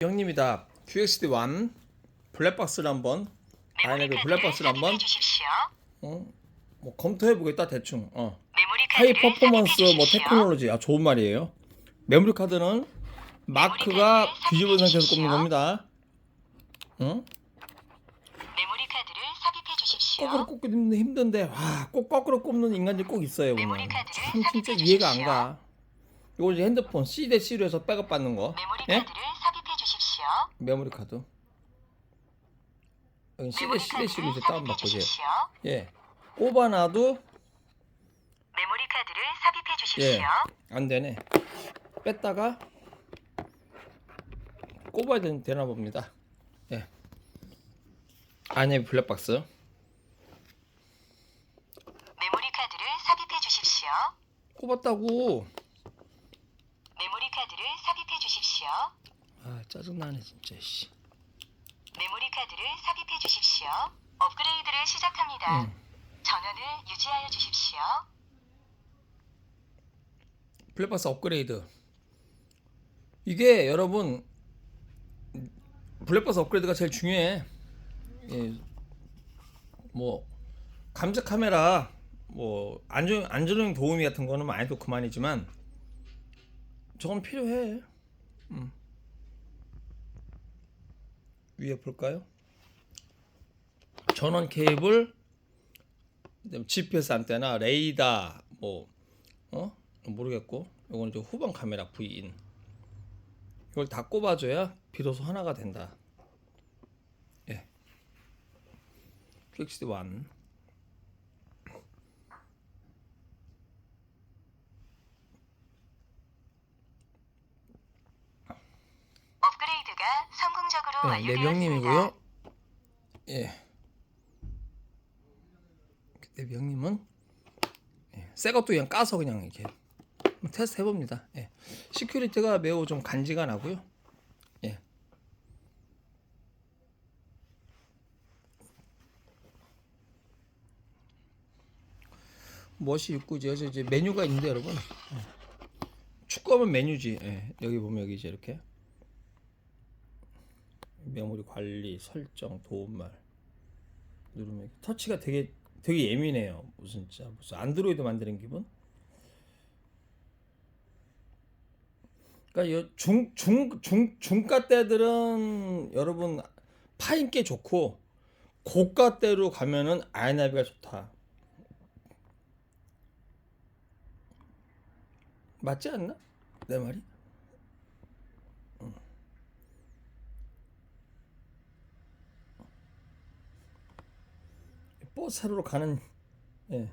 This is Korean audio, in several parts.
형님이다. QXD1 블랙박스를 한번 아니 그 블랙박스를 한번. 어? 뭐 검토해 보겠다 대충. 어. 하이 퍼포먼스 뭐. 테크놀로지 아 좋은 말이에요. 메모리 카드는 마크가 뒤집은 상태에서 꼽는 겁니다. 응? 메모리 카드를 삽입해 주십시오. 거꾸로 꼽기도 힘든데 와, 꼭 거꾸로 꼽는 인간들 꼭 있어요. 보면. 참 진짜 이해가 안 주십시오. 가. 이거 이제 핸드폰 C 대 C로 해서 백업 받는 거. 메모리 예? 카드를 삽입해 주십시오. 메모리 카드. 여기 C 대 C 대 C로 이제 카드를 다운 삽입해 받고 이제. 예 꼽아놔도 메모리 카드를 삽입해 주십시오. 예. 안 되네. 뺐다가 꼽아야 되, 되나 봅니다. 예. 아니 블랙박스. 메모리 카드를 삽입해 주십시오. 꼽았다고. 카드를 삽입해 주십시오. 아 짜증나네 진짜 씨. 메모리 카드를 삽입해 주십시오. 업그레이드를 시작합니다. 응. 전원을 유지하여 주십시오. 블랙박스 업그레이드. 이게 여러분 블랙박스 업그레이드가 제일 중요해. 예, 뭐 감색 카메라 뭐 안전 안전용 도우미 같은 거는 많이 도 그만이지만 저건 필요해. 음. 위에 볼까요? 전원 케이블, GPS 안테나, 레이다, 뭐, 어? 모르겠고, 이건 이제 후방 카메라 V인. 이걸 다 꼽아줘야 비로소 하나가 된다. 예. 플렉시 1. 임무가 성공적으로 네, 네 완료되었습니다. 내 병님이고요. 내 예. 병님은 예. 새 것도 그냥 까서 그냥 이렇게 테스트 해봅니다. 예. 시큐리티가 매우 좀 간지간하고요. 예. 무엇이 있고 이제 이제 메뉴가 있는데 여러분. 예. 축구하면 메뉴지. 예. 여기 보면 여기 이제 이렇게 메모리 관리 설정 도움말 누르면 터치가 되게 되게 예민해요. 무슨 진짜 무슨 안드로이드 만드는 기분? 그러니까 중 중 중 중가 때들은 여러분 파인 게 좋고 고가 때로 가면은 아이나비가 좋다. 맞지 않나? 내 말이? 버스 사러 가는 예,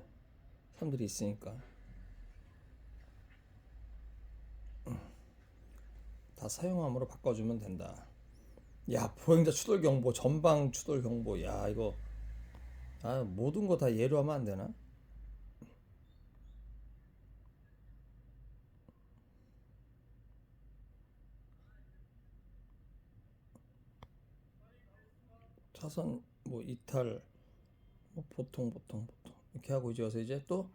사람들이 있으니까 음. 다 사용함으로 바꿔주면 된다. 야 보행자 추돌 경보, 전방 추돌 경보, 야 이거 아 모든 거 다 예로 하면 안 되나? 차선 뭐 이탈 뭐 보통 보통 보통. 이렇게 하고 이제 와서 이제 또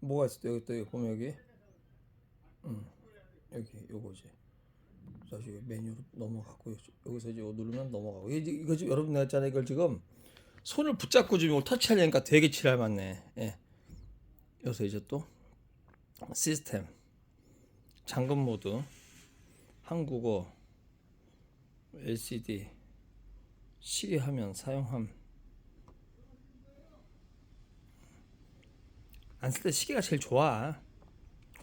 뭐가 있어? 또 여기 또 여기 보면 여기? 음 여기 요거지 자 여기 메뉴로 넘어가고 여기- 여기서 이제 누르면 넘어가고. 이제- 이거 지금 여러분 내가 했잖아요 이걸 지금 손을 붙잡고 지금 터치하려니까 되게 지랄 맞네 예. 여기서 이제 또 시스템. 잠금 모드. 한국어. LCD 시계 화면 사용함 안 쓸 때 시계가 제일 좋아.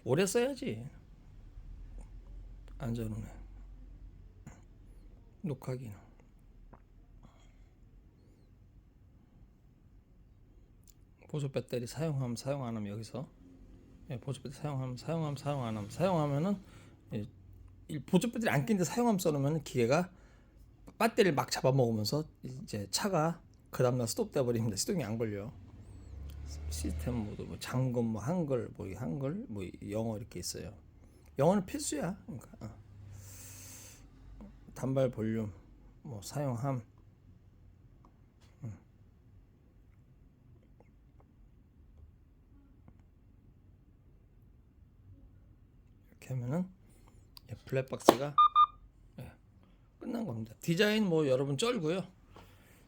오래 써야지. 안전운행. 녹화 기능. 보조 배터리 사용함 사용 안 하면 여기서 예, 보조 배터리 사용함 사용함 사용 안 하면 사용하면은 예, 이 보조 배터리 안 끼는데 사용함 써놓으면 기계가 배터리를 막 잡아먹으면서 이제 차가 그 다음날 스톱돼 버립니다. 시동이 안 걸려. 시스템 모드 뭐 잠금 뭐 한글 뭐이 한글 뭐 영어 이렇게 있어요. 영어는 필수야. 그러니까 어. 단발 볼륨 뭐 사용함 음. 이렇게 하면은 예, 블랙박스가 예, 하는 겁니다. 디자인 뭐 여러분 쩔고요.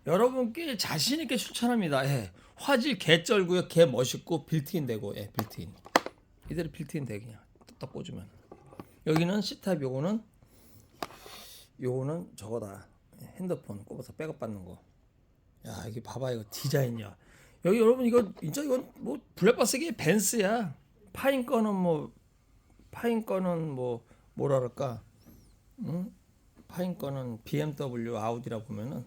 여러분께 자신 있게 추천합니다. 예. 화질 개 쩔고요. 개 멋있고 빌트인 되고 예, 빌트인. 이대로 빌트인 돼 그냥 딱 꽂으면. 여기는 C타입 요거는 요거는 저거다. 예, 핸드폰 꼽아서 백업 받는 거. 야, 이게 봐봐 이거 디자인이야. 여기 여러분 이거 진짜 이건 뭐 블랙박스기 벤스야. 파인 거는 뭐 파인 거는 뭐 뭐라 그럴까? 응? 파인 거는 BMW, 아우디라 보면은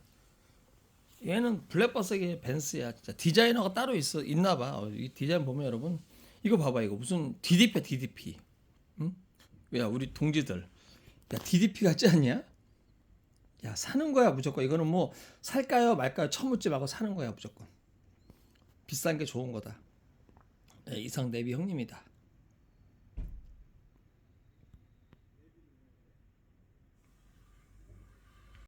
얘는 블랙박스기 벤스야. 진짜 디자이너가 따로 있어 있나 봐. 어, 이 디자인 보면 여러분 이거 봐봐 이거 무슨 DDP DDP. 응? 야 우리 동지들 야 DDP 같지 않냐? 야 사는 거야 무조건 이거는 뭐 살까요 말까요 처묻지 말고 사는 거야 무조건 비싼 게 좋은 거다 예, 이상 내비 형님이다